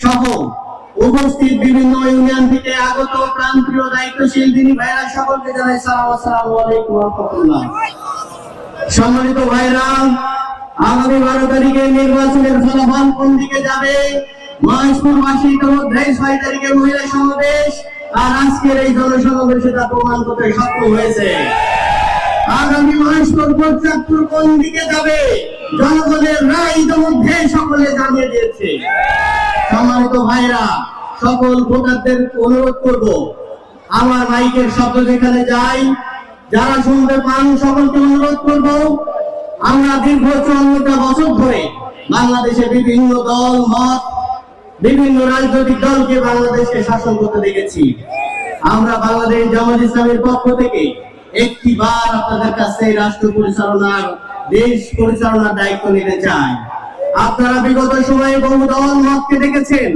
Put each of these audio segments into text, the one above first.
সহ উপস্থিত বিভিন্ন ইউনিয়ন থেকে আগত প্রান্তীয় দায়িত্বশীল যিনি ভাইরা সকলকে জানাই সম্মানিত ভাইরা, আগামী বারো তারিখে নির্বাচনের ফলাফল কোন দিকে যাবে? মহেশপুরবাসী ইতিমধ্যে ছয় তারিখে মহিলা সমাবেশ, আর আজকের এই জনসমাবেশে তা প্রমাণ করতে সক্ষম হয়েছে। আগামী মহেশপুর পর্যাপ্তর কোন দিকে যাবে? জনগণের রায় ইতিমধ্যে সকলে জানিয়ে দিয়েছে। সম্মানিত ভাইরা, সকল ভোটারদের অনুরোধ করব, আমার মাইকের শব্দ যেখানে যাই যারা শুনতে পান সকলকে অনুরোধ করব, আমরা দীর্ঘ চুয়ান্নটা বছর ধরে বাংলাদেশে বিভিন্ন দল, মত, বিভিন্ন রাজনৈতিক দলকে বাংলাদেশকে শাসন করতে দেখেছি। আমরা বাংলাদেশ জামাত ইসলামের পক্ষ থেকে একটি বার আপনাদের কাছে রাষ্ট্র পরিচালনার, দেশ পরিচালনার দায়িত্ব নিতে চাই। আপনারা বিগত সময়ে বহু দল মতকে দেখেছেন।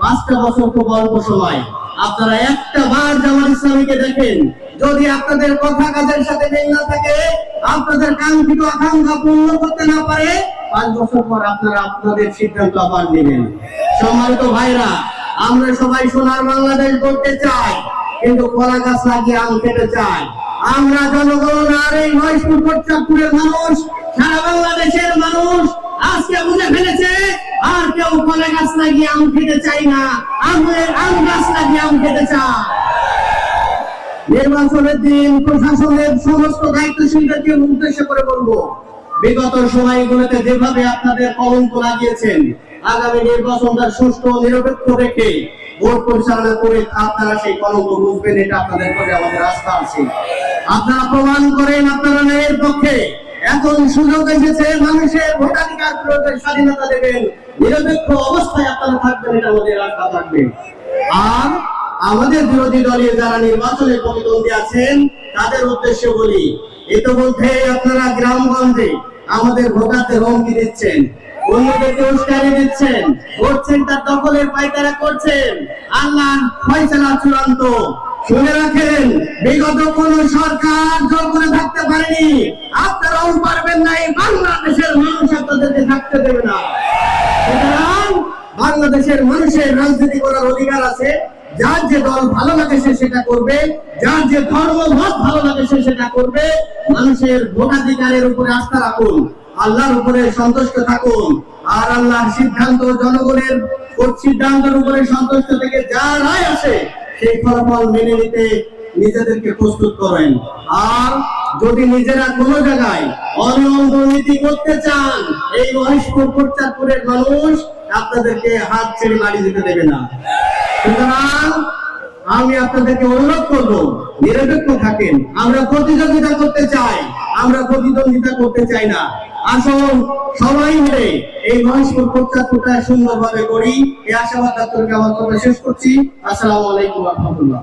পাঁচটা বছর খুব অল্প সময়। আপনারা একটা বার জামাত ইসলামীকে দেখেন। যদি আপনাদের কথা কাজের সাথে মিল না থাকে, আপনাদের কাঙ্ক্ষিত আকাঙ্ক্ষা পূর্ণ করতে না পারে, পাঁচ বছর পর আপনারা আপনাদের সিদ্ধান্ত আবার নেবেন। সম্মানিত ভাইরা, আমরা সবাই সোনার বাংলাদেশ করতে চাই, কিন্তু কলা গাছ লাগিয়ে আম খেতে চাই। আমরা জনগণ আর এই মহেশপুর প্রচারপুরের মানুষ, সারা বাংলাদেশের মানুষ আজকে বুঝে ফেলেছে, আর কেউ কলা গাছ লাগিয়ে আম খেতে চাই না। আমের আম গাছ লাগিয়ে আম খেতে চায়। নির্বাচনের দিন প্রশাসনের সমস্ত দায়িত্বশীলদেরকে উদ্দেশ্য করে বলব, বিগত সময়গুলোতে যেভাবে আপনাদের কলঙ্ক লাগিয়েছেন, আগামী নির্বাচনটা সুষ্ঠু নিরপেক্ষ রেখে ভোট পরিচালনা করে আপনারা সেই কলঙ্ক বুঝবেন, এটা আপনাদের প্রতি আমাদের আস্থা আছে। আপনারা প্রমাণ করেন, আপনারা ন্যায়ের পক্ষে এখন সুযোগ এসেছে, মানুষের ভোটাধিকার প্রয়োগের স্বাধীনতা দেবেন। নিরপেক্ষ অবস্থায় আপনারা থাকবেন, এটা আমাদের আস্থা থাকবে। আর আমাদের বিরোধী দলীয় যারা নির্বাচনে প্রতিদ্বন্দ্বী আছেন, তাদের উদ্দেশ্যে বলি, ইতিমধ্যে আপনারা গ্রামগঞ্জে আমাদের ভোটারদের হুমকি দিচ্ছেন অন্যদেরকে উস্কানি দিচ্ছেন, ভোট সেন্টার দখলের পাইকারা করছেন। আল্লাহ ফয়সালা চূড়ান্ত। শুনে রাখেন, বিগত কোন সরকার জোর করে থাকতে পারেনি। আপনারাও পারবেন না, এই বাংলাদেশের মানুষ আপনাদেরকে থাকতে দেবে না। বাংলাদেশের মানুষের রাজনীতি করার অধিকার আছে। যার যে দল ভালো লাগে সে সেটা করবে, যার যে ধর্মমত ভালো লাগে সে সেটা করবে। মানুষের ভোটাধিকারের উপরে আস্থা রাখুন, আল্লাহর উপরে সন্তুষ্ট থাকুন, আর আল্লাহর সিদ্ধান্ত জনগণের সিদ্ধান্তের উপরে সন্তুষ্ট থেকে যা রায় আসে, সেই ফলাফল মেনে নিতে নিজেদেরকে প্রস্তুত করেন। আর যদি নিজেরা কোনো জায়গায় অনিয়ম দুর্নীতি করতে চান, এই মহেশপুর প্রচারপুরের মানুষ আপনাদেরকে হাত ছেড়ে বাড়ি দিতে দেবে না। সুতরাং আমি আপনাদেরকে অনুরোধ করব, নিরপেক্ষ থাকেন। আমরা প্রতিযোগিতা করতে চাই, আমরা প্রতিদ্বন্দ্বিতা করতে চাই না। আসুন সবাই মিলে এই মহেশপুর প্রচারপুরটা সুন্দরভাবে করি। এই আশাবাদ ডাক্তারকে আমার কথা শেষ করছি। আসসালামু আলাইকুম রহমতুল্লাহ।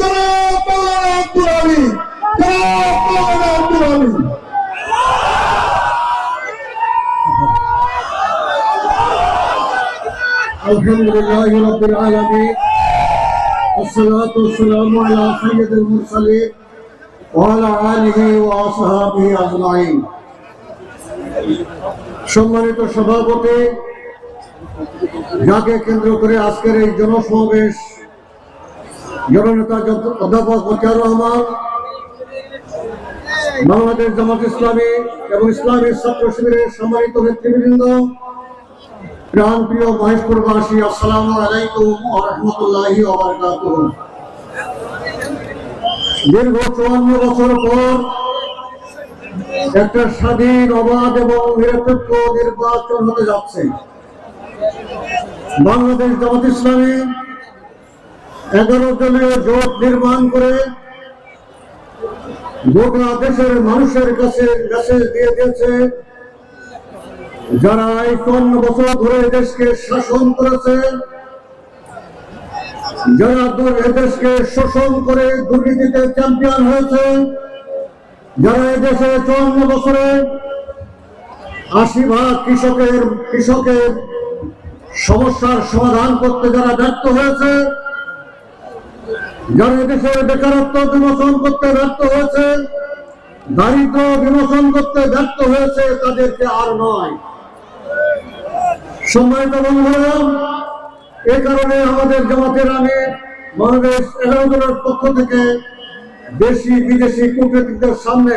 الحمد لله رب العالمين والصلاة والسلام على سيد المرسلين وعلى آله وأصحابه أجمعين সম্মানিত সভাপতি যাকে কেন্দ্র করে আজকের এই জনসমাবেশ জননেতা যত- অধ্যাপক মতিয়ার রহমান বাংলাদেশ জামাত ইসলামী এবং ইসলামী ছাত্র শিবিরের সম্মানিত নেতৃবৃন্দ দীর্ঘ চুয়ান্ন বছর পর একটা স্বাধীন, অবাধ এবং নিরপেক্ষ নির্বাচন হতে যাচ্ছে। বাংলাদেশ জামাত ইসলামী এগারো দলীয় জোট নির্মাণ করে গোটা দেশের মানুষের কাছে মেসেজ দিয়ে দিয়েছে যারা এই চুয়ান্ন বছর ধরে দেশকে শাসন করেছে, যারা দু- এদেশকে শোষণ করে দুর্নীতিতে চ্যাম্পিয়ন হয়েছে, যারা এদেশে চুয়ান্ন বছরে আশি ভাগ কৃষকের কৃষকের সমস্যার সমাধান করতে যারা ব্যর্থ হয়েছে, যারা এদেশের বেকারত্ব বিমোচন করতে ব্যর্থ হয়েছে, দারিদ্র বিমোচন করতে ব্যর্থ হয়েছে, তাদেরকে আর নয়। সম্মানিত বন্ধুরা, এ কারণে আমাদের জামাতের আমি এগারো জনের পক্ষ থেকে দেশি বিদেশি কূটনীতিকদের সামনে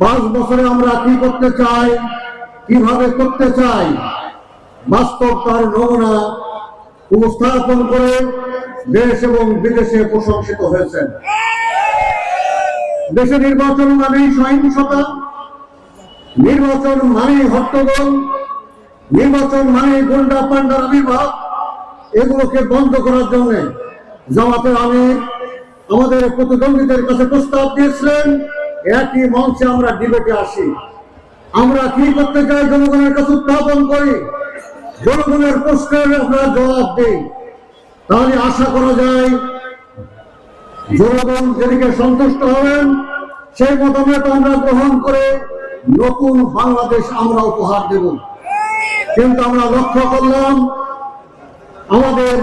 পাঁচ বছরে আমরা কি করতে চাই, কীভাবে করতে চাই, বাস্তব তার নমুনা উপস্থাপন করে দেশ এবং বিদেশে প্রশংসিত হয়েছেন। দেশে নির্বাচন মানেই সহিংসতা, নির্বাচন মানেই হট্টগোল নির্বাচন মানেই গুন্ডা পান্ডার আবির্ভাব। এগুলোকে বন্ধ করার জন্য জামাতের আমির আমাদের প্রতিদ্বন্দ্বীদের কাছে প্রস্তাব দিয়েছিলেন, একই মঞ্চে আমরা ডিবেটে আসি। আমরা কি করতে চাই জনগণের কাছে উত্থাপন করি? জনগণের প্রশ্নের আমরা জবাব দিই। তাহলে আশা করা যায় জনগণ যেদিকে সন্তুষ্ট হবেন, সেই মতামত আমরা গ্রহণ করে নতুন বাংলাদেশ আমরা উপহার দেব। কিন্তু আমরা লক্ষ্য করলাম, আমাদের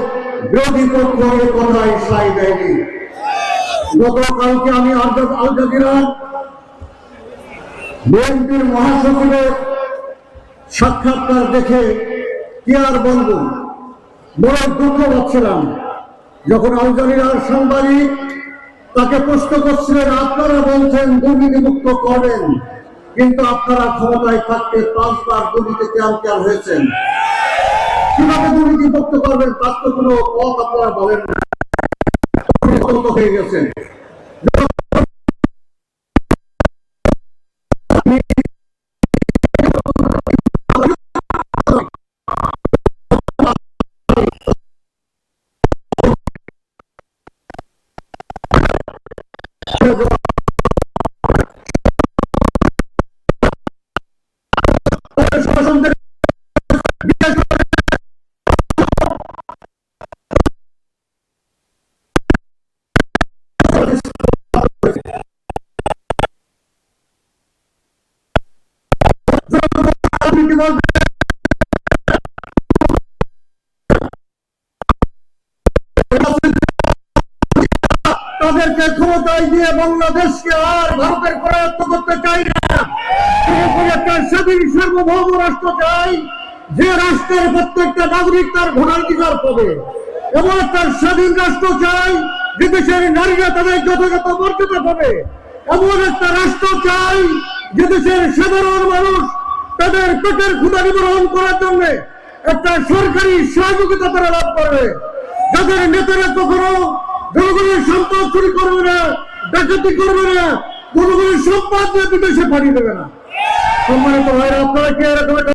বিরোধী পক্ষ এ কথায় সাই দেয়নি। গতকালকে আমি বিএনপির মহাসচিবের সাক্ষাৎকার দেখে কি আর বলব? বড় দুঃখ পাচ্ছিলাম যখন আল জাজিরার সাংবাদিক তাকে প্রশ্ন করছিলেন, আপনারা বলছেন দুর্নীতিমুক্ত করবেন। কিন্তু আপনারা ক্ষমতায় থাকতে পাঁচবার দুর্নীতি কেয়ার হয়েছেন? কীভাবে দুর্নীতি করতে পারবেন? তার তো কোনো পথ আপনারা বলেন না। হয়ে গেছেন তাদেরকে ক্ষমতায় দিয়ে বাংলাদেশকে আর ভারতের করায়ত্ত করতে চাই না। স্বাধীন সার্বভৌম রাষ্ট্র চাই, যে রাষ্ট্রের প্রত্যেকটা নাগরিক তার ভোটাধিকার পাবে। এবং একটা স্বাধীন রাষ্ট্র চাই, যে দেশের নারীরা তাদের যথাযথ মর্যাদা পাবে। এমন একটা রাষ্ট্র চাই যে দেশের সাধারণ মানুষ তাদের পেটের ক্ষুদা নিবারণ করার জন্য একটা সরকারি সহযোগিতা তারা লাভ করবে। যাদের নেতারা কখনো জনগণের সম্পদ চুরি করবে না, ডাকাতি করবে না, জনগণের সম্পদ দিয়ে বিদেশে পাঠিয়ে দেবে না। সম্মানিত ভাইরা, আপনারা কি এরকম